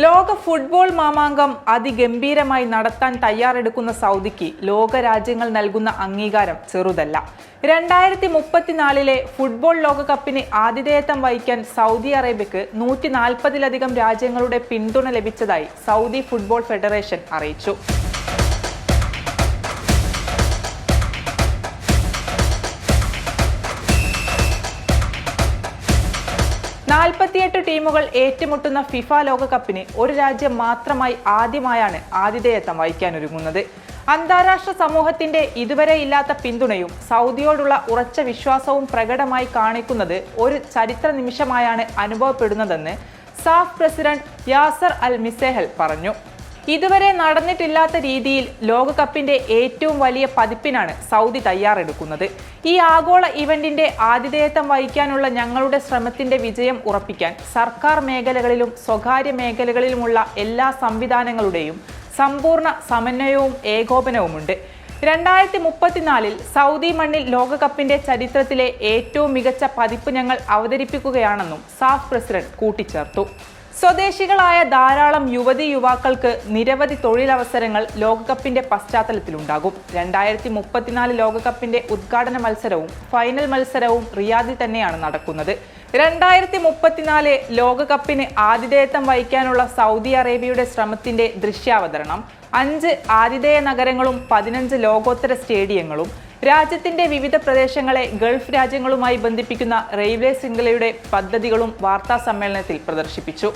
ലോക ഫുട്ബോൾ മാമാങ്കം അതിഗംഭീരമായി നടത്താൻ തയ്യാറെടുക്കുന്ന സൗദിക്ക് ലോകരാജ്യങ്ങൾ നൽകുന്ന അംഗീകാരം ചെറുതല്ല. രണ്ടായിരത്തി മുപ്പത്തിനാലിലെ ഫുട്ബോൾ ലോകകപ്പിന് ആതിഥേയത്വം വഹിക്കാൻ സൗദി അറേബ്യക്ക് നൂറ്റി നാൽപ്പതിലധികം രാജ്യങ്ങളുടെ പിന്തുണ ലഭിച്ചതായി സൗദി ഫുട്ബോൾ ഫെഡറേഷൻ അറിയിച്ചു. നാൽപ്പത്തിയെട്ട് ടീമുകൾ ഏറ്റുമുട്ടുന്ന ഫിഫ ലോകകപ്പിന് ഒരു രാജ്യം മാത്രമായി ആദ്യമായാണ് ആതിഥേയത്വം വഹിക്കാനൊരുങ്ങുന്നത്. അന്താരാഷ്ട്ര സമൂഹത്തിന്റെ ഇതുവരെ ഇല്ലാത്ത പിന്തുണയും സൗദിയോടുള്ള ഉറച്ച വിശ്വാസവും പ്രകടമായി കാണിക്കുന്നത് ഒരു ചരിത്ര നിമിഷമായാണ് അനുഭവപ്പെടുന്നതെന്ന് SAFF president Yasser al Misehal പറഞ്ഞു. ഇതുവരെ നടന്നിട്ടില്ലാത്ത രീതിയിൽ ലോകകപ്പിന്റെ ഏറ്റവും വലിയ പതിപ്പിനാണ് സൗദി തയ്യാറെടുക്കുന്നത്. ഈ ആഗോള ഇവന്റിന്റെ ആതിഥേയത്വം വഹിക്കാനുള്ള ഞങ്ങളുടെ ശ്രമത്തിന്റെ വിജയം ഉറപ്പിക്കാൻ സർക്കാർ മേഖലകളിലും സ്വകാര്യ മേഖലകളിലുമുള്ള എല്ലാ സംവിധാനങ്ങളുടെയും സമ്പൂർണ സമന്വയവും ഏകോപനവുമുണ്ട്. രണ്ടായിരത്തി മുപ്പത്തിനാലിൽ സൗദി മണ്ണിൽ ലോകകപ്പിന്റെ ചരിത്രത്തിലെ ഏറ്റവും മികച്ച പതിപ്പ് ഞങ്ങൾ അവതരിപ്പിക്കുകയാണെന്നും സാഫ് പ്രസിഡന്റ് കൂട്ടിച്ചേർത്തു. സ്വദേശികളായ ധാരാളം യുവതി യുവാക്കൾക്ക് നിരവധി തൊഴിലവസരങ്ങൾ ലോകകപ്പിന്റെ പശ്ചാത്തലത്തിലുണ്ടാകും. രണ്ടായിരത്തി മുപ്പത്തിനാല് ലോകകപ്പിന്റെ ഉദ്ഘാടന മത്സരവും ഫൈനൽ മത്സരവും റിയാദിൽ തന്നെയാണ് നടക്കുന്നത്. രണ്ടായിരത്തി മുപ്പത്തിനാല് ലോകകപ്പിന് ആതിഥേയത്വം വഹിക്കാനുള്ള സൗദി അറേബ്യയുടെ ശ്രമത്തിന്റെ ദൃശ്യാവതരണം അഞ്ച് ആതിഥേയ നഗരങ്ങളും പതിനഞ്ച് ലോകോത്തര സ്റ്റേഡിയങ്ങളും രാജ്യത്തിന്റെ വിവിധ പ്രദേശങ്ങളെ ഗൾഫ് രാജ്യങ്ങളുമായി ബന്ധിപ്പിക്കുന്ന റെയിൽവേ ശൃംഖലയുടെ പദ്ധതികളും വാർത്താ സമ്മേളനത്തിൽ പ്രദർശിപ്പിച്ചു.